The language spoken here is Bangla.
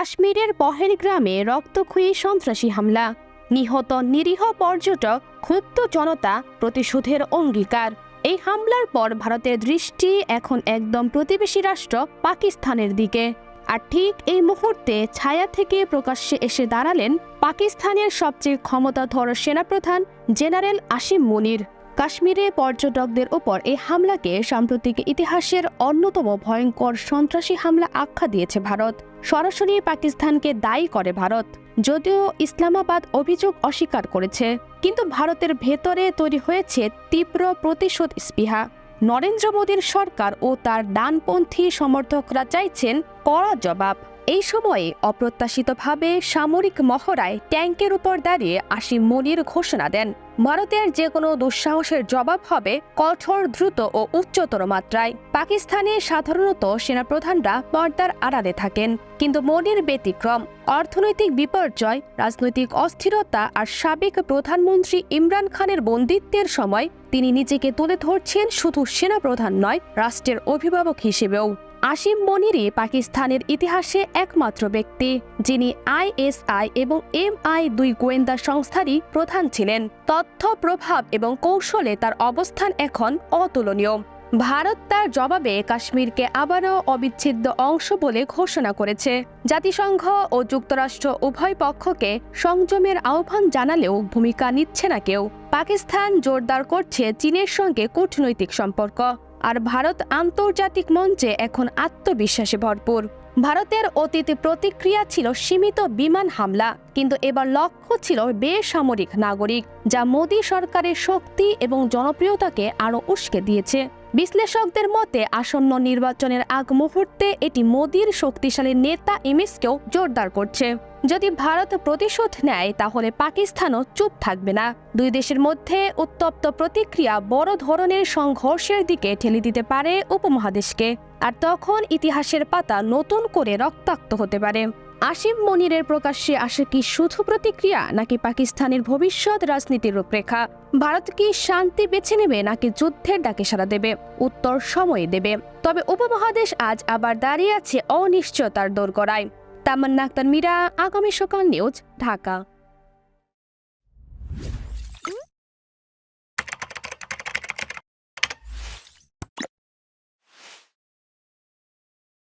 কাশ্মীরের পহেলগ্রামে রক্তক্ষয়ী সন্ত্রাসী হামলা। নিহত নিরীহ পর্যটক ক্ষুব্ধ জনতা প্রতিশোধের অঙ্গীকার। এই হামলার পর ভারতের দৃষ্টি এখন একদম প্রতিবেশী রাষ্ট্র পাকিস্তানের দিকে। আর ঠিক এই মুহূর্তে ছায়া থেকে প্রকাশ্যে এসে দাঁড়ালেন পাকিস্তানের সবচেয়ে ক্ষমতাধর সেনাপ্রধান জেনারেল আসিম মুনির। কাশ্মীরে পর্যটকদের ওপর এই হামলাকে সাম্প্রতিক ইতিহাসের অন্যতম ভয়ঙ্কর সন্ত্রাসী হামলা আখ্যা দিয়েছে ভারত। সরাসরি পাকিস্তানকে দায়ী করে ভারত। যদিও ইসলামাবাদ অভিযোগ অস্বীকার করেছে, কিন্তু ভারতের ভেতরে তৈরি হয়েছে তীব্র প্রতিশোধ স্পৃহা। নরেন্দ্র মোদীর সরকার ও তার ডানপন্থী সমর্থকরা চাইছেন কড়া জবাব। এই সময়ে অপ্রত্যাশিতভাবে সামরিক মহড়ায় ট্যাঙ্কের উপর দাঁড়িয়ে আসিম মনির ঘোষণা দেন। ভারতের যে কোনো দুঃসাহসের জবাব হবে কঠোর, দ্রুত ও উচ্চতর মাত্রায়। পাকিস্তানে সাধারণত সেনাপ্রধানরা পর্দার আড়ালে থাকেন। কিন্তু মনির ব্যতিক্রম, অর্থনৈতিক বিপর্যয়, রাজনৈতিক অস্থিরতা আর সাবেক প্রধানমন্ত্রী ইমরান খানের বন্দিত্বের সময় তিনি নিজেকে তুলে ধরছেন শুধু সেনাপ্রধান নয়, রাষ্ট্রের অভিভাবক হিসেবেও। আসিম মনিরই পাকিস্তানের ইতিহাসে একমাত্র ব্যক্তি, যিনি আইএসআই এবং এমআই দুই গোয়েন্দা সংস্থারই প্রধান ছিলেন। তথ্য, প্রভাব এবং কৌশলে তার অবস্থান এখন অতুলনীয়। ভারত তার জবাবে কাশ্মীরকে আবারও অবিচ্ছেদ্য অংশ বলে ঘোষণা করেছে। জাতিসংঘ ও যুক্তরাষ্ট্র উভয় পক্ষকে সংযমের আহ্বান জানালেও ভূমিকা নিচ্ছে না কেউ। পাকিস্তান জোরদার করছে চীনের সঙ্গে কূটনৈতিক সম্পর্ক। আর ভারত আন্তর্জাতিক মঞ্চে এখন আত্মবিশ্বাসে ভরপুর। ভারতের অতীত প্রতিক্রিয়া ছিল সীমিত বিমান হামলা, কিন্তু এবার লক্ষ্য ছিল বেসামরিক নাগরিক, যা মোদী সরকারের শক্তি এবং জনপ্রিয়তাকে আরও উস্কে দিয়েছে। বিশ্লেষকদের মতে, আসন্ন নির্বাচনের আগ মুহূর্তে এটি মোদীর শক্তিশালী নেতা ইমেজকেও জোরদার করছে। যদি ভারত প্রতিশোধ নেয়, তাহলে পাকিস্তানও চুপ থাকবে না। দুই দেশের মধ্যে উত্তপ্ত প্রতিক্রিয়া বড় ধরনের সংঘর্ষের দিকে ঠেলে দিতে পারে উপমহাদেশকে। আর তখন ইতিহাসের পাতা নতুন করে রক্তাক্ত হতে পারে। আসিম মনিরের প্রকাশ্যে আসে কি শুধু প্রতিক্রিয়া, নাকি পাকিস্তানের ভবিষ্যৎ রাজনীতির রূপরেখা? ভারত কি শান্তি বেছে নেবে, নাকি যুদ্ধের ডাকে সাড়া দেবে? উত্তর সময় দেবে। তবে উপমহাদেশ আজ আবার দাঁড়িয়ে আছে অনিশ্চয়তার দোরগড়ায়। তামান্না আক্তার মীরা, আগামী সকাল নিউজ, ঢাকা।